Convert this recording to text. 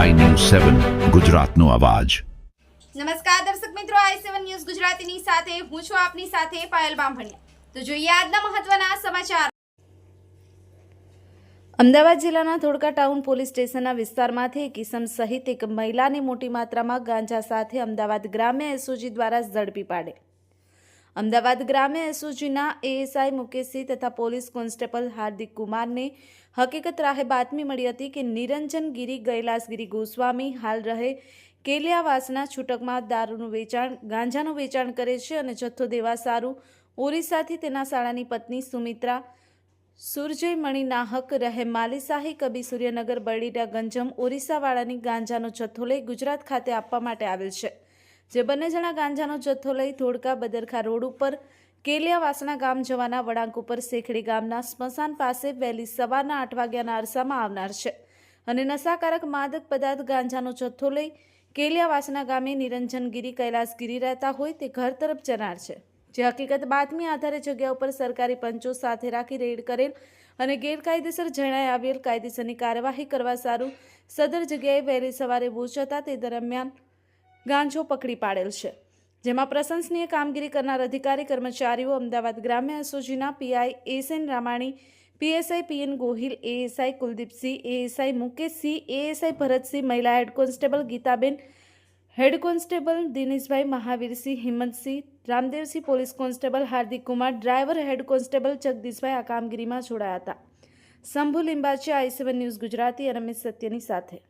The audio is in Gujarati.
સેવન ગુજરાતનો અવાજ. નમસ્કાર દર્શક મિત્રો આઈ સેવન ન્યૂઝ ગુજરાતીની સાથે હું છું આપની સાથે પાયલ બામભણિયા. તો જોઈએ આજના મહત્વના સમાચાર. અમદાવાદ જિલ્લાના ધોળકા ટાઉન પોલીસ સ્ટેશનના વિસ્તારમાંથી એક ઇસમ સહિત એક મહિલાને મોટી માત્રામાં ગાંજા સાથે અમદાવાદ ગ્રામ્ય એસઓજી દ્વારા ઝડપી પાડે. અમદાવાદ ગ્રામ્ય એસઓજીના એએસઆઈ મુકેશસિંહ તથા પોલીસ કોન્સ્ટેબલ હાર્દિક કુમારને હકીકત રાહે બાતમી મળી હતી કે નિરંજન ગિરી ગૈલાસગીરી ગોસ્વામી હાલ રહે કેલિયાવાસના છૂટકમાં દારૂનું વેચાણ, ગાંજાનું વેચાણ કરે છે અને જથ્થો દેવા સારું. ઓરિસ્સાથી તેના શાળાની પત્ની સુમિત્રા સુરજય મણી નાહક રહે માલિસાહી કબી સૂર્યનગર બરડીડા ગંજમ ઓરિસ્સાવાળાની ગાંજાનો જથ્થો લઈ ગુજરાત ખાતે આપવા માટે આવેલ છે. જે બંને જણા ગાંજાનો જથ્થો લઈ ધોળકા બદરખા રોડ ઉપર કેલિયાવાસણા ગામ જવાના વળાંક ઉપર શેખડી ગામના સ્મશાન પાસે વહેલી સવારના આઠ વાગ્યાના અરસામાં આવનાર છે. અને નશાકારક માદક પદાર્થ ગાંજાનો જથ્થો લઈ કેલિયાવાસના ગામે નિરંજનગીરી કૈલાસગીરી રહેતા હોય તે ઘર તરફ જનાર છે. જે હકીકત બાતમી આધારે જગ્યા ઉપર સરકારી પંચો સાથે રાખી રેડ કરેલ અને ગેરકાયદેસર જણાઈ આવેલ કાયદેસરની કાર્યવાહી કરવા સારું સદર જગ્યાએ વહેલી સવારે પહોંચતા તે દરમિયાન ગાંજો પકડી પાડેલ છે. જેમાં પ્રશંસનીય કામગીરી કરનાર અધિકારી, કર્મચારીઓ, અમદાવાદ ગ્રામ્ય એસઓજીના PI SN Ramani, PSI PN Gohil, ASI Kuldeepsinh, ASI Mukeshsinh, ASI Bharatsinh, મહિલા head constable Geetaben, head constable Dineshbhai Mahavirsinh, Himmatsinh, Ramdevsinh, police constable Hardik Kumar, driver head constable Jagdishbhai આ કામગીરીમાં જોડાયા હતા. Shambhu Limbachi, I seven news Gujarati અને સત્યની સાથે.